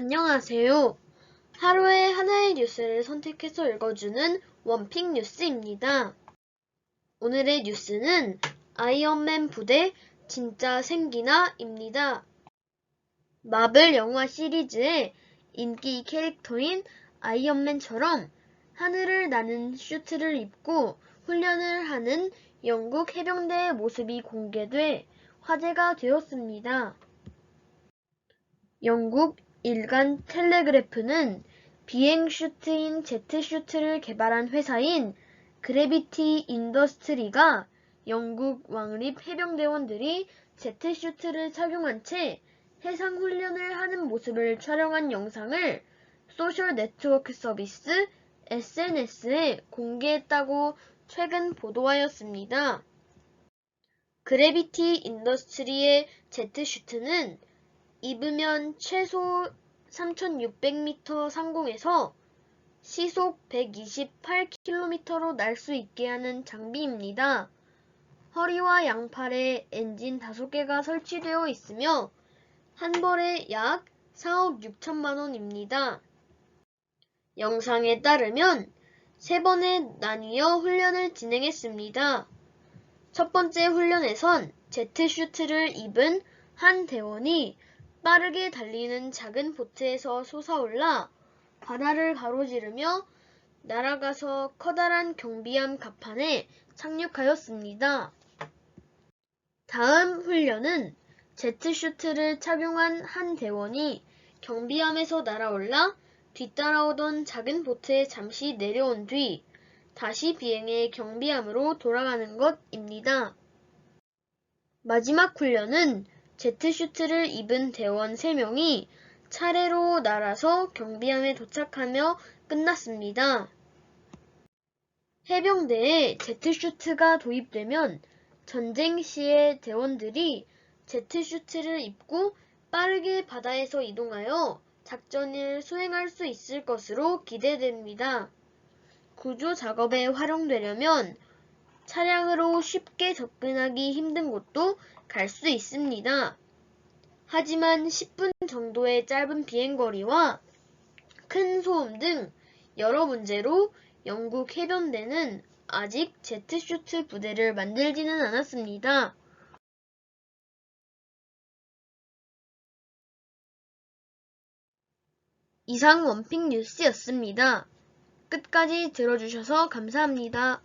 안녕하세요. 하루에 하나의 뉴스를 선택해서 읽어주는 원픽 뉴스입니다. 오늘의 뉴스는 아이언맨 부대 진짜 생기나입니다. 마블 영화 시리즈의 인기 캐릭터인 아이언맨처럼 하늘을 나는 슈트를 입고 훈련을 하는 영국 해병대의 모습이 공개돼 화제가 되었습니다. 영국 일간 텔레그래프는 비행 슈트인 제트 슈트를 개발한 회사인 그래비티 인더스트리가 영국 왕립 해병대원들이 제트 슈트를 착용한 채 해상 훈련을 하는 모습을 촬영한 영상을 소셜 네트워크 서비스 SNS에 공개했다고 최근 보도하였습니다. 그래비티 인더스트리의 제트 슈트는 입으면 최소 3600m 상공에서 시속 128km로 날 수 있게 하는 장비입니다. 허리와 양팔에 엔진 5개가 설치되어 있으며 한 벌에 약 4억 6천만 원입니다. 영상에 따르면 세 번에 나뉘어 훈련을 진행했습니다. 첫 번째 훈련에선 제트 슈트를 입은 한 대원이 빠르게 달리는 작은 보트에서 솟아올라 바다를 가로지르며 날아가서 커다란 경비함 갑판에 착륙하였습니다. 다음 훈련은 제트 슈트를 착용한 한 대원이 경비함에서 날아올라 뒤따라오던 작은 보트에 잠시 내려온 뒤 다시 비행해 경비함으로 돌아가는 것입니다. 마지막 훈련은 제트 슈트를 입은 대원 3명이 차례로 날아서 경비함에 도착하며 끝났습니다. 해병대에 제트 슈트가 도입되면 전쟁 시에 대원들이 제트 슈트를 입고 빠르게 바다에서 이동하여 작전을 수행할 수 있을 것으로 기대됩니다. 구조 작업에 활용되려면 차량으로 쉽게 접근하기 힘든 곳도 갈 수 있습니다. 하지만 10분 정도의 짧은 비행거리와 큰 소음 등 여러 문제로 영국 해변대는 아직 제트슈트 부대를 만들지는 않았습니다. 이상 원픽 뉴스였습니다. 끝까지 들어주셔서 감사합니다.